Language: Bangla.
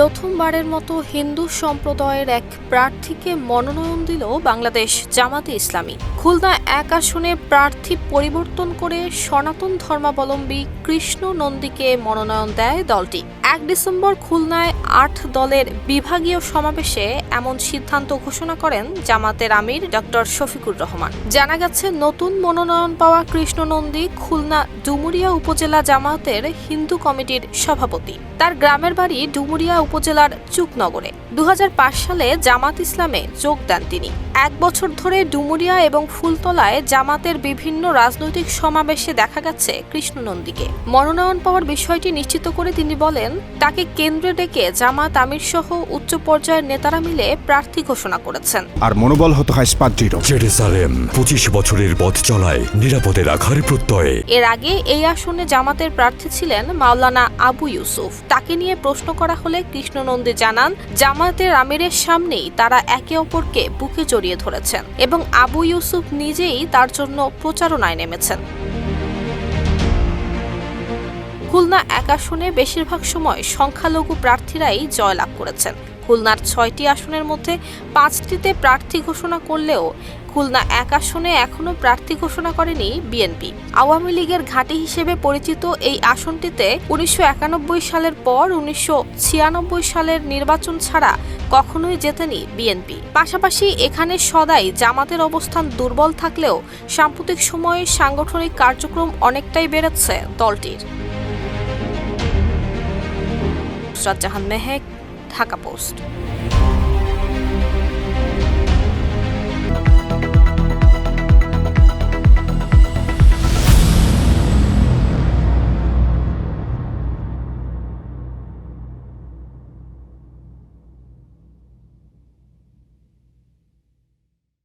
প্রথমবারের মতো হিন্দু সম্প্রদায়ের এক প্রার্থীকে মনোনয়ন দিল বাংলাদেশ জামাতে ইসলামী। খুলনা এক আসনে প্রার্থী পরিবর্তন করে সনাতন ধর্মাবলম্বী কৃষ্ণ নন্দীকে মনোনয়ন দেয় দলটি। এক ডিসেম্বর খুলনায় আট দলের বিভাগীয় সমাবেশে এমন সিদ্ধান্ত ঘোষণা করেন জামাতের আমির ডক্টর শফিকুর রহমান। জানা গেছে, নতুন মনোনয়ন পাওয়া কৃষ্ণ নন্দী খুলনা ডুমুরিয়া উপজেলা জামাতের হিন্দু কমিটির সভাপতি। তার গ্রামের বাড়ি ডুমুরিয়া উপজেলার চুকনগরে। দু হাজার পাঁচ সালে জামাত ইসলামে যোগ দেন তিনি। এক বছর ধরে ডুমুরিয়া এবং ফুলতলায় জামাতের বিভিন্ন রাজনৈতিক সমাবেশে দেখা গেছে কৃষ্ণনন্দীকে। মনোনয়ন পাওয়ার বিষয়টি নিশ্চিত করে তিনি বলেন তাকে কেন্দ্রে ডেকে জামাত আমির সহ উচ্চ পর্যায়ের নেতারা মিলে প্রার্থী ঘোষণা করেছেন। আর মনোবল হতে হয় জেরুসালেম পঁচিশ বছরের পথ চলায় নিরাপদে রাখার প্রত্যয়ে। এর আগে এই আসনে জামাতের প্রার্থী ছিলেন মাওলানা আবু ইউসুফ। তাকে নিয়ে প্রশ্ন করা হলে কৃষ্ণনন্দী জানান, জামায়াতের আমিরের সামনেই তারা একে অপরকে বুকে জড়িয়ে ধরেছেন এবং আবু ইউসুফ নিজেই তার জন্য প্রচারণায় নেমেছেন। খুলনা এক আসনে বেশিরভাগ সময় সংখ্যালঘু প্রার্থীরাই জয়লাভ করেছেন। খুলনার ছয়টি আসনের মধ্যে পাঁচটিতে প্রার্থী ঘোষণা করলেও খুলনা এক আসনে এখনও প্রার্থী ঘোষণা করেনি বিএনপি। আওয়ামী লীগের ঘাঁটি হিসেবে পরিচিত এই আসনটিতে উনিশশো একানব্বই সালের পর উনিশশো ছিয়ানব্বই সালের নির্বাচন ছাড়া কখনোই জেতেনি বিএনপি। পাশাপাশি এখানে সদাই জামাতের অবস্থান দুর্বল থাকলেও সাম্প্রতিক সময়ে সাংগঠনিক কার্যক্রম অনেকটাই বেড়েছে দলটির। নুসরাত জাহান মেহেক থাকা পোস্ট।